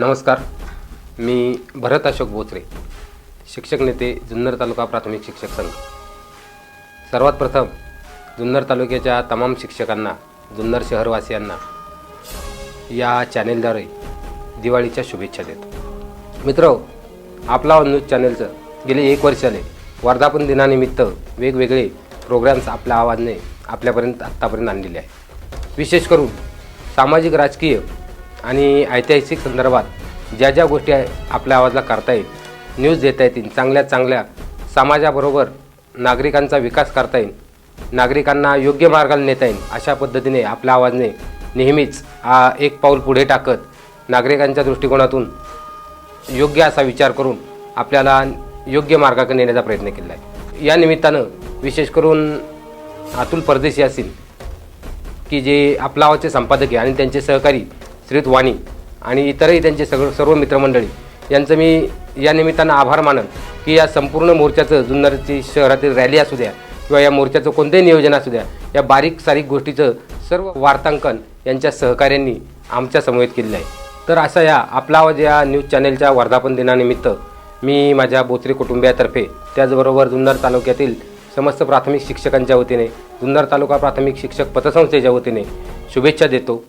नमस्कार. मी भरत अशोक बोचरे शिक्षक नेते जुन्नर तालुका प्राथमिक शिक्षक संघ. सर्वात प्रथम जुन्नर तालुक्याच्या तमाम शिक्षकांना जुन्नर शहरवासियांना या चॅनेलद्वारे दिवाळीच्या शुभेच्छा देतो. मित्र आपला न्यूज चॅनेलचं गेले एक वर्ष वर्धापन दिनानिमित्त वेगवेगळे प्रोग्राम्स आपल्या आवाजने आपल्यापर्यंत आत्तापर्यंत आणलेले आहे विशेष करून सामाजिक राजकीय आणि ऐतिहासिक संदर्भात ज्या ज्या गोष्टी आपल्या आवाजला करता येईल न्यूज देता येतील चांगल्या चांगल्या समाजाबरोबर नागरिकांचा विकास करता येईल नागरिकांना योग्य मार्गाला नेता येईल अशा पद्धतीने आपल्या आवाजने नेहमीच एक पाऊल पुढे टाकत नागरिकांच्या दृष्टिकोनातून योग्य असा विचार करून आपल्याला योग्य मार्गाकडे नेण्याचा प्रयत्न केला आहे. या निमित्तानं विशेष करून अतुल परदेशी असतील की जे आपला आवाजचे संपादक आहे आणि त्यांचे सहकारी श्रीत वाणी आणि इतरही त्यांचे सगळं सर्व मित्रमंडळी यांचं मी या निमित्तानं आभार मानन की या संपूर्ण मोर्चाचं जुन्नरची शहरातील रॅली असू द्या किंवा या मोर्चाचं कोणतेही नियोजन असू द्या या बारीक सारीक गोष्टीचं सर्व वार्तांकन यांच्या सहकाऱ्यांनी आमच्या समवेत केलेलं आहे. तर असा या आपला आवाज या न्यूज चॅनेलच्या वर्धापन दिनानिमित्त मी माझ्या बोचरे कुटुंबियातर्फे त्याचबरोबर जुन्नर तालुक्यातील समस्त प्राथमिक शिक्षकांच्या वतीने जुन्नर तालुका प्राथमिक शिक्षक पतसंस्थेच्या वतीने शुभेच्छा देतो.